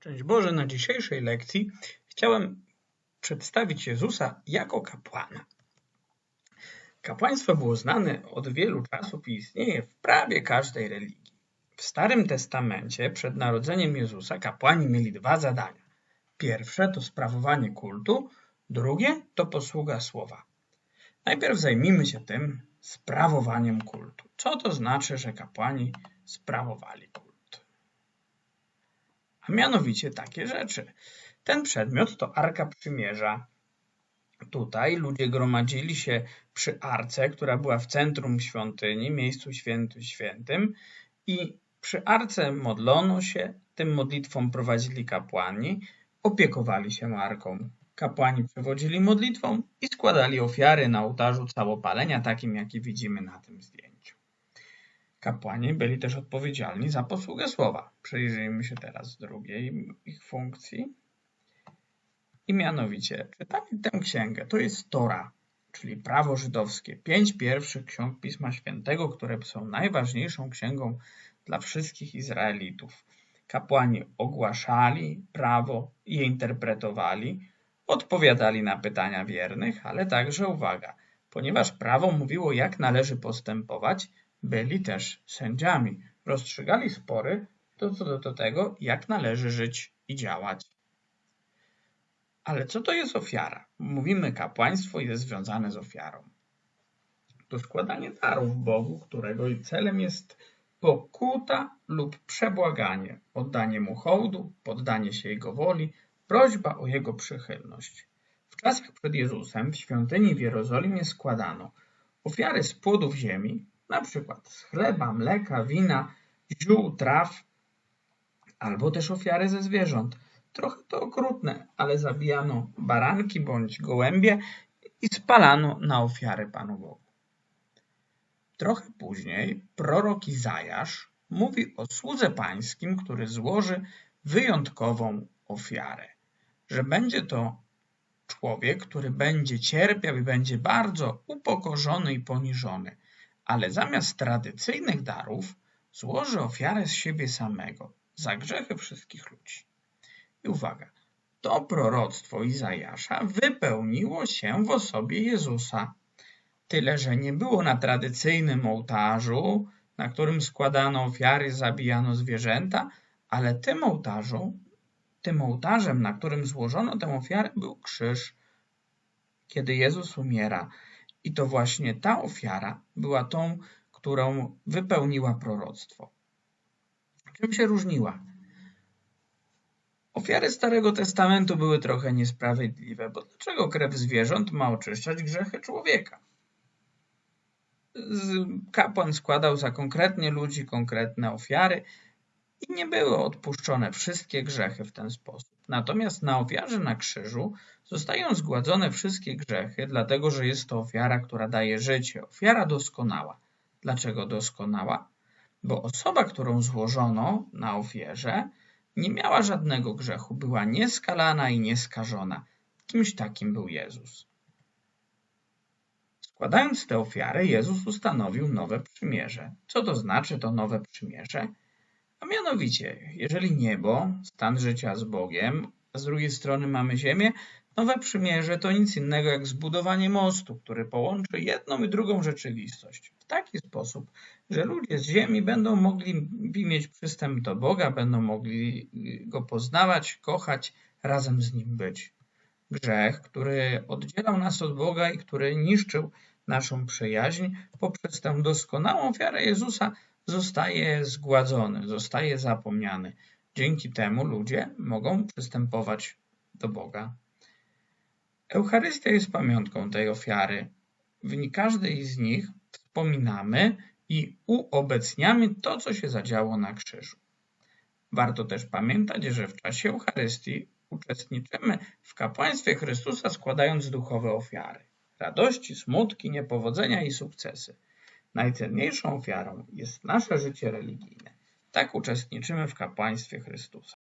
Szczęść Boże, na dzisiejszej lekcji chciałem przedstawić Jezusa jako kapłana. Kapłaństwo było znane od wielu czasów i istnieje w prawie każdej religii. W Starym Testamencie przed narodzeniem Jezusa kapłani mieli dwa zadania. Pierwsze to sprawowanie kultu, drugie to posługa słowa. Najpierw zajmijmy się tym sprawowaniem kultu. Co to znaczy, że kapłani sprawowali kult? Mianowicie takie rzeczy. Ten przedmiot to Arka Przymierza. Tutaj ludzie gromadzili się przy arce, która była w centrum świątyni, miejscu święty świętym i przy arce modlono się, tym modlitwą prowadzili kapłani, opiekowali się arką. Kapłani przewodzili modlitwą i składali ofiary na ołtarzu całopalenia, takim jaki widzimy na tym zdjęciu. Kapłani byli też odpowiedzialni za posługę słowa. Przyjrzyjmy się teraz drugiej ich funkcji. I mianowicie czytamy tę księgę. To jest Tora, czyli prawo żydowskie. Pięć pierwszych ksiąg Pisma Świętego, które są najważniejszą księgą dla wszystkich Izraelitów. Kapłani ogłaszali prawo i je interpretowali, odpowiadali na pytania wiernych, ale także uwaga, ponieważ prawo mówiło, jak należy postępować, byli też sędziami. Rozstrzygali spory co do, do tego, jak należy żyć i działać. Ale co to jest ofiara? Mówimy kapłaństwo jest związane z ofiarą. To składanie darów Bogu, którego celem jest pokuta lub przebłaganie, oddanie mu hołdu, poddanie się jego woli, prośba o jego przychylność. W czasach przed Jezusem w świątyni w Jerozolimie składano ofiary z płodów ziemi, na przykład z chleba, mleka, wina, ziół, traw, albo też ofiary ze zwierząt. Trochę to okrutne, ale zabijano baranki bądź gołębie i spalano na ofiary Panu Bogu. Trochę później prorok Izajasz mówi o słudze pańskim, który złoży wyjątkową ofiarę, że będzie to człowiek, który będzie cierpiał i będzie bardzo upokorzony i poniżony, ale zamiast tradycyjnych darów złoży ofiarę z siebie samego za grzechy wszystkich ludzi. I uwaga, to proroctwo Izajasza wypełniło się w osobie Jezusa. Tyle, że nie było na tradycyjnym ołtarzu, na którym składano ofiary, zabijano zwierzęta, ale tym ołtarzu, tym ołtarzem, na którym złożono tę ofiarę, był krzyż. Kiedy Jezus umiera, i to właśnie ta ofiara była tą, którą wypełniła proroctwo. Czym się różniła? Ofiary Starego Testamentu były trochę niesprawiedliwe, bo dlaczego krew zwierząt ma oczyszczać grzechy człowieka? Kapłan składał za konkretnie ludzi konkretne ofiary i nie były odpuszczone wszystkie grzechy w ten sposób. Natomiast na ofiarze na krzyżu zostają zgładzone wszystkie grzechy, dlatego że jest to ofiara, która daje życie, ofiara doskonała. Dlaczego doskonała? Bo osoba, którą złożono na ofierze, nie miała żadnego grzechu, była nieskalana i nieskażona. Kimś takim był Jezus. Składając tę ofiarę, Jezus ustanowił nowe przymierze. Co to znaczy to nowe przymierze? A mianowicie, jeżeli niebo, stan życia z Bogiem, a z drugiej strony mamy ziemię, nowe przymierze to nic innego jak zbudowanie mostu, który połączy jedną i drugą rzeczywistość w taki sposób, że ludzie z ziemi będą mogli mieć przystęp do Boga, będą mogli Go poznawać, kochać, razem z Nim być. Grzech, który oddzielał nas od Boga i który niszczył naszą przyjaźń, poprzez tę doskonałą ofiarę Jezusa zostaje zgładzony, zostaje zapomniany. Dzięki temu ludzie mogą przystępować do Boga. Eucharystia jest pamiątką tej ofiary. W każdej z nich wspominamy i uobecniamy to, co się zadziało na krzyżu. Warto też pamiętać, że w czasie Eucharystii uczestniczymy w kapłaństwie Chrystusa składając duchowe ofiary. Radości, smutki, niepowodzenia i sukcesy. Najcenniejszą ofiarą jest nasze życie religijne. Tak uczestniczymy w kapłaństwie Chrystusa.